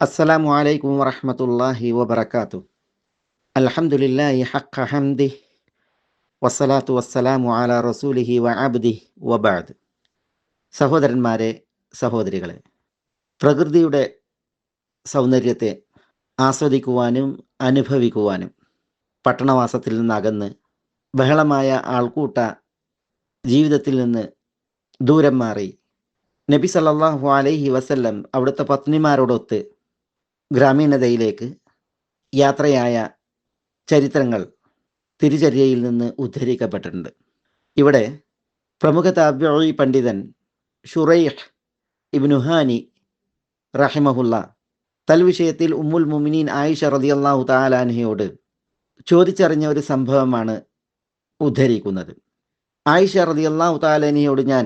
السلام عليكم ورحمة الله وبركاته الحمد لله حق حمده والصلاة والسلام على റസൂലിഹി വഅബ്ദി വബഅദ് സഹോദരന്മാരെ സഹോദരികളെ പ്രകൃതിയുടെ സൗന്ദര്യത്തെ ആസ്വദിക്കുവാനും അനുഭവിക്കുവാനും പട്ടണവാസത്തിൽ നിന്നകന്ന് ബഹളമായ ആൾക്കൂട്ട ജീവിതത്തിൽ നിന്ന് ദൂരം മാറി നബി സല്ലല്ലാഹു അലൈഹി വസല്ലം അവിടുത്തെ പത്നിമാരോടൊത്ത് ഗ്രാമീണതയിലേക്ക് യാത്രയായ ചരിത്രങ്ങൾ തിരുചര്യയിൽ നിന്ന് ഉദ്ധരിക്കപ്പെട്ടിട്ടുണ്ട്. ഇവിടെ പ്രമുഖ താബ്യോഴി പണ്ഡിതൻ ഷുറൈഹ് ഇബ്നുഹാനി റഹിമഹുല്ല തൽവിഷയത്തിൽ ഉമ്മുൽ മുമിനീൻ ആയിഷ റളിയല്ലാഹു താലാൻഹയോട് ചോദിച്ചറിഞ്ഞ ഒരു സംഭവമാണ് ഉദ്ധരിക്കുന്നത്. ആയിഷ റളിയല്ലാഹു താലാനിയോട് ഞാൻ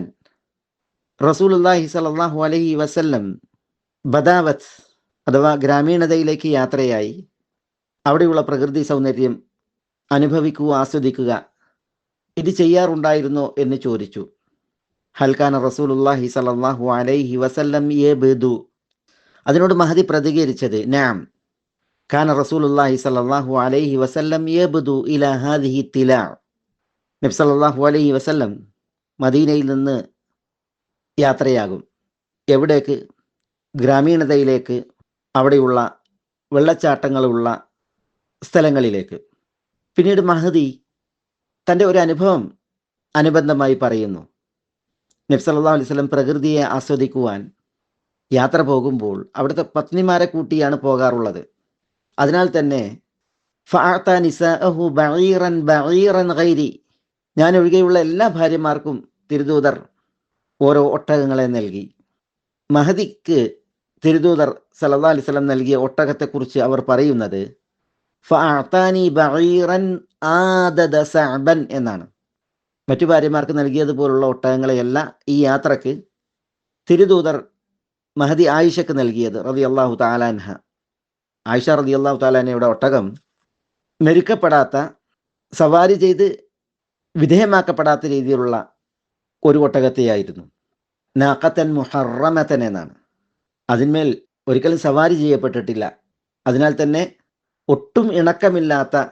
റസൂൽ അള്ളാഹി സലാഹു അലഹി വസല്ലം ബദാവത്ത് അഥവാ ഗ്രാമീണതയിലേക്ക് യാത്രയായി അവിടെയുള്ള പ്രകൃതി സൗന്ദര്യം അനുഭവിക്കുക ആസ്വദിക്കുക ഇത് ചെയ്യാറുണ്ടായിരുന്നോ എന്ന് ചോദിച്ചു. ഹൽക്കാന റസൂലുള്ളാഹി സ്വല്ലല്ലാഹു അലൈഹി വസല്ലം യബ്ദു. അതിനോട് മഹതി പ്രതികരിച്ചത് നാം കാന റസൂലുള്ളാഹി സ്വല്ലല്ലാഹു അലൈഹി വസല്ലം യബ്ദു ഇലാ ഹാദിഹി തില. നബി അലൈഹി വസല്ലം മദീനയിൽ നിന്ന് യാത്രയാകും. എവിടേക്ക്? ഗ്രാമീണതയിലേക്ക് അവിടെയുള്ള വെള്ളച്ചാട്ടങ്ങളുള്ള സ്ഥലങ്ങളിലേക്ക്. പിന്നീട് മഹദി തന്റെ ഒരു അനുഭവം അനുബന്ധമായി പറയുന്നു. നബ്സല്ലാ അലൈഹി സ്വലം പ്രകൃതിയെ ആസ്വദിക്കുവാൻ യാത്ര പോകുമ്പോൾ അവിടുത്തെ പത്നിമാരെ കൂട്ടിയാണ് പോകാറുള്ളത്. അതിനാൽ തന്നെ ഞാൻ ഒഴികെയുള്ള എല്ലാ ഭാര്യമാർക്കും തിരുദൂതർ ഓരോ ഒട്ടകങ്ങളെ നൽകി. മഹദിക്ക് തിരുദൂതർ സല്ലല്ലാഹു അലൈഹി വസല്ലം നൽകിയ ഒട്ടകത്തെക്കുറിച്ച് അവർ പറയുന്നത് എന്നാണ്. മറ്റു ഭാര്യമാർക്ക് നൽകിയതുപോലുള്ള ഒട്ടകങ്ങളെയല്ല ഈ യാത്രയ്ക്ക് തിരുദൂതർ മഹദി ആയിഷക്ക് നൽകിയത് റതി അള്ളാഹു താലാൻഹ ആയിഷ റതി അള്ളാഹു താലാനയുടെ ഒട്ടകം മെരുക്കപ്പെടാത്ത സവാരി ചെയ്ത് വിധേയമാക്കപ്പെടാത്ത രീതിയിലുള്ള ഒരു ഒട്ടകത്തെയായിരുന്നു. നാക്കത്തൻ മുഹറമത്തൻ എന്നാണ്. അതിന്മേൽ ഒരിക്കലും സവാരി ചെയ്യപ്പെട്ടിട്ടില്ല. അതിനാൽ തന്നെ ഒട്ടും ഇണക്കമില്ലാത്ത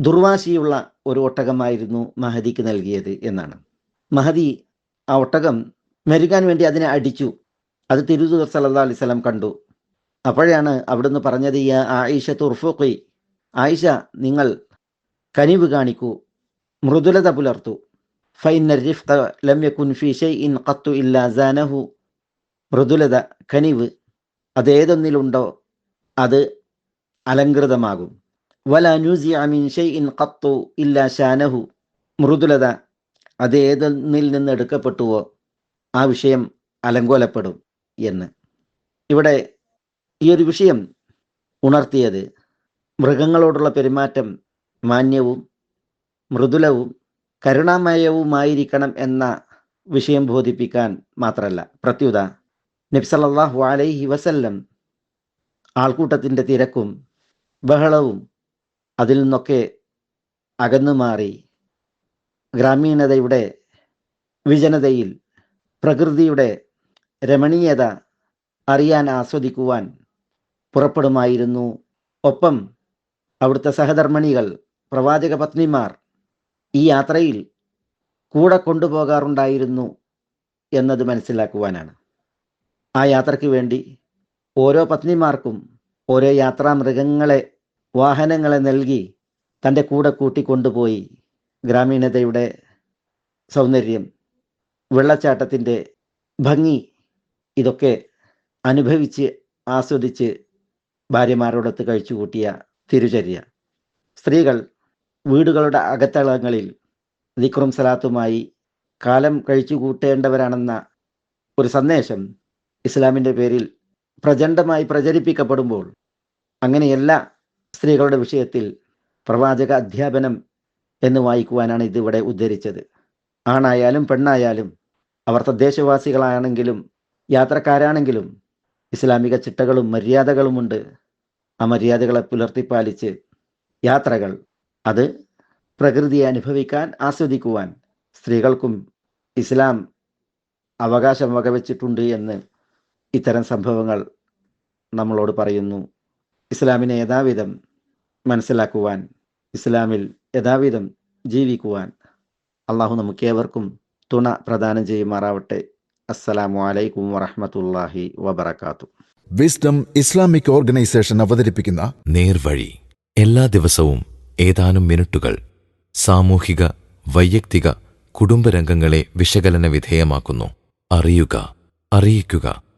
ദുർവാശിയുള്ള ഒരു ഒട്ടകമായിരുന്നു മഹദിക്ക് നൽകിയത് എന്നാണ്. മഹദി ആ ഒട്ടകം മെരുകാൻ വേണ്ടി അതിനെ അടിച്ചു. അത് തിരുദൂർ സല്ലാ അലൈഹി സ്വലം കണ്ടു. അപ്പോഴാണ് അവിടുന്ന് പറഞ്ഞത് ഈ ആയിഷ തുർഫുഖി ആയിഷ നിങ്ങൾ കനിവ് കാണിക്കൂ മൃദുലത പുലർത്തു. ഫൈൻ ലം യകുൻ ഫി ഷൈഇൻ ഖത്തു ഇല്ലാ സാനഹു മൃദുലത കനിവ് അതേതൊന്നിലുണ്ടോ അത് അലങ്കൃതമാകും വല ന്യൂസി അമീൻ ഷൈഇൻ ഖത്തു ഇല്ല ഷാനഹു മൃദുലത അതേതൊന്നിൽ നിന്ന് എടുക്കപ്പെട്ടുവോ ആ വിഷയം അലങ്കോലപ്പെടും എന്ന്. ഇവിടെ ഈ ഒരു വിഷയം ഉണർത്തിയത് മൃഗങ്ങളോടുള്ള പെരുമാറ്റം മാന്യവും മൃദുലവും കരുണാമയവുമായിരിക്കണം എന്ന വിഷയം ബോധിപ്പിക്കാൻ മാത്രമല്ല പ്രത്യുത നബ്സല്ലാഹു അലൈഹി വസല്ലം ആൾക്കൂട്ടത്തിന്റെ തിരക്കും ബഹളവും അതിൽ നിന്നൊക്കെ അകന്നു മാറി. ഗ്രാമീണതയുടെ വിജനതയിൽ പ്രകൃതിയുടെ രമണീയത അറിയാൻ ആസ്വദിക്കുവാൻ പുറപ്പെടുമായിരുന്നു. ഒപ്പം അവിടുത്തെ സഹധർമ്മിണികൾ പ്രവാചക പത്നിമാർ ഈ യാത്രയിൽ കൂടെ കൊണ്ടുപോകാറുണ്ടായിരുന്നു എന്നത് മനസ്സിലാക്കുവാനാണ്. ആ യാത്രയ്ക്ക് വേണ്ടി ഓരോ പത്നിമാർക്കും ഓരോ യാത്രാ മൃഗങ്ങളെ വാഹനങ്ങളെ നൽകി തന്റെ കൂടെ കൂട്ടിക്കൊണ്ടുപോയി ഗ്രാമീണതയുടെ സൗന്ദര്യം വെള്ളച്ചാട്ടത്തിന്റെ ഭംഗി ഇതൊക്കെ അനുഭവിച്ച് ആസ്വദിച്ച് ഭാര്യമാരോടൊത്ത് കഴിച്ചു കൂട്ടിയ തിരുചര്യ. സ്ത്രീകൾ വീടുകളുടെ അകത്തളങ്ങളിൽ ദിക്റും സലാത്തുമായി കാലം കഴിച്ചു കൂട്ടേണ്ടവരാണെന്ന ഒരു സന്ദേശം ഇസ്ലാമിന്റെ പേരിൽ പ്രചണ്ഡമായി പ്രചരിപ്പിക്കപ്പെടുമ്പോൾ അങ്ങനെയല്ല സ്ത്രീകളുടെ വിഷയത്തിൽ പ്രവാചക അധ്യാപനം എന്ന് വായിക്കുവാനാണ് ഇതിവിടെ ഉദ്ധരിച്ചത്. ആണായാലും പെണ്ണായാലും അവർ തദ്ദേശവാസികളാണെങ്കിലും യാത്രക്കാരാണെങ്കിലും ഇസ്ലാമിക ചിട്ടകളും മര്യാദകളുമുണ്ട്. ആ മര്യാദകളെ പുലർത്തിപ്പാലിച്ച് യാത്രകൾ അത് പ്രകൃതിയെ അനുഭവിക്കാൻ ആസ്വദിക്കുവാൻ സ്ത്രീകൾക്കും ഇസ്ലാം അവകാശം വകവെച്ചിട്ടുണ്ട് എന്ന് ഇത്തരം സംഭവങ്ങൾ നമ്മളോട് പറയുന്നു. ഇസ്ലാമിനെ യഥാവിധം മനസ്സിലാക്കുവാൻ ഇസ്ലാമിൽ യഥാവിധം ജീവിക്കുവാൻ അള്ളാഹു നമുക്കേവർക്കും തുണ പ്രദാനം ചെയ്യുമാറാവട്ടെ. അസ്സലാമു അലൈക്കും വറഹ്മത്തുള്ളാഹി വബർക്കാത്തു വിസ്ഡം ഇസ്ലാമിക് ഓർഗനൈസേഷൻ അവതരിപ്പിക്കുന്ന നേർവഴി. എല്ലാ ദിവസവും ഏതാനും മിനിറ്റുകൾ സാമൂഹിക വൈയക്തിക കുടുംബരംഗങ്ങളെ വിശകലന വിധേയമാക്കുന്നു. അറിയുക അറിയിക്കുക.